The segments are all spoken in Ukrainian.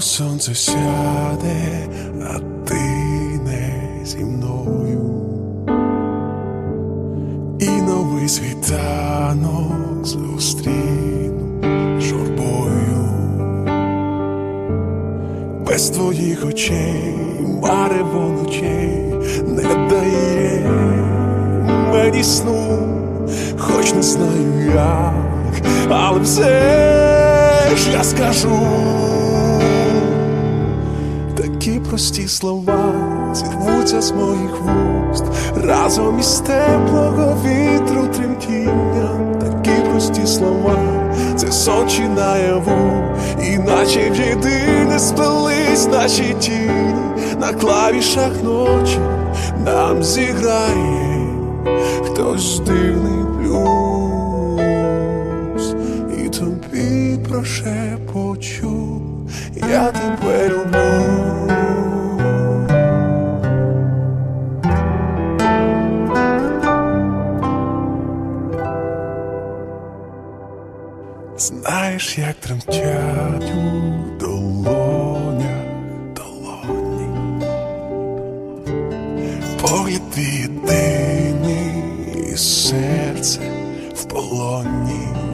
Сонце сяде, а ти не зі мною. І новий світанок зустріну журбою. Без твоїх очей, марево ночей не дає мені сну, хоч не знаю як, але все ж я скажу. Такі прості слова зірвуться з моїх вуст. Разом із теплого вітру тремтінням. Такі прості слова, це сон наяву, і наче в єдине сплелись наші тіні. На клавішах ночі нам зіграє хтось дивний блюз, і тобі прошепочу, я тебе люблю. Знаєш, як тремтять у долонях долоні. Погляд єдиний серце в полоні.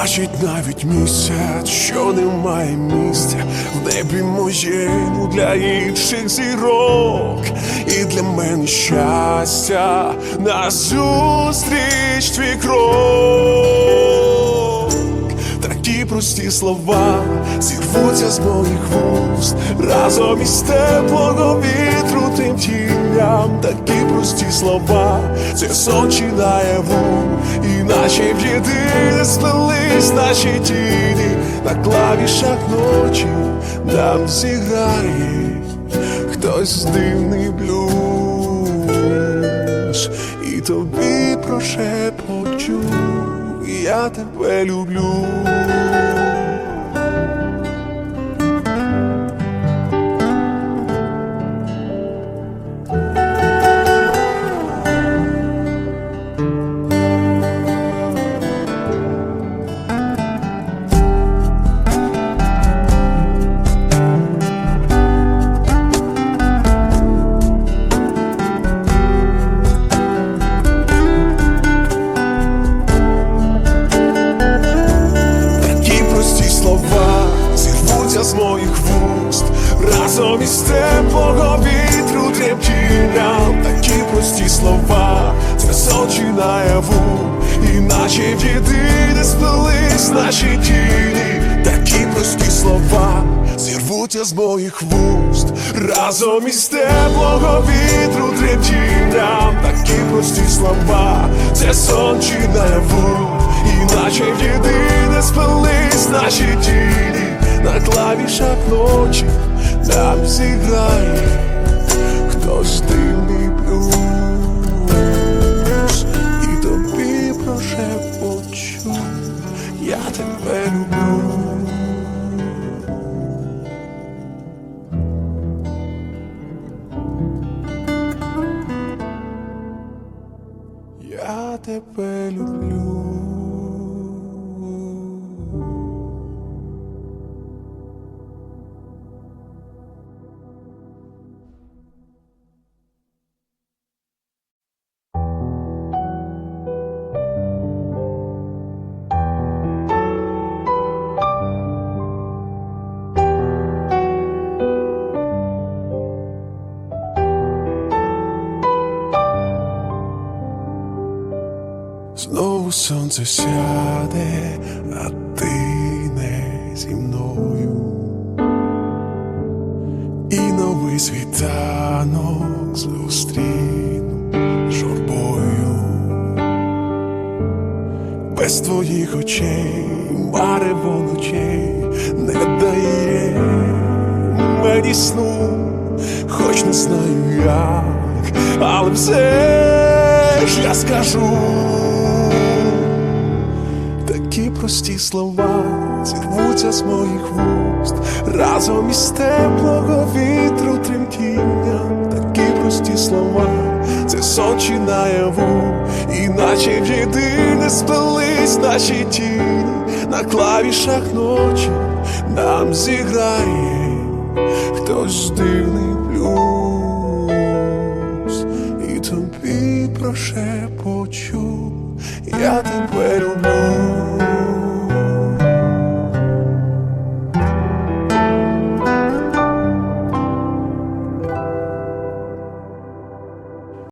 Бачить навіть місяць, що немає місця в небі моєму для інших зірок, і для мене щастя назустріч твій крок. Такі прості слова зірвуться з моїх вуст разом із теплого вітру тремтінням. Такі прості слова, це сон чи наяву, і в єдине сплелись наші тіні. На клавішах ночі нам зіграє хтось дивний блюз, і тобі прошепочу, я тебе люблю. Чи наяву, і наче в єдине сплелись наші тіні. Такі прості слова зірвуться з моїх вуст разом із теплого вітру тремтінням. Такі прості слова, це сон чи наяву. І наче в єдине спились наші тіні на клавішах ночі нам зіграє хтось дивний блюз, тебе люблю. Знову сонце сяде, а ти не зі мною. І новий світанок зустріну журбою. Без твоїх очей, марево ночей не дає мені сну, хоч не знаю як, але все ж я скажу. Такі прості слова зірвуться з моїх вуст разом із теплого вітру тремтінням. Такі прості слова, це красочі наяву, і наче в єдине сплелись наші тіні на клавішах ночі нам зіграє хтось дивний блюз, і тобі прошепочу, я тебе люблю.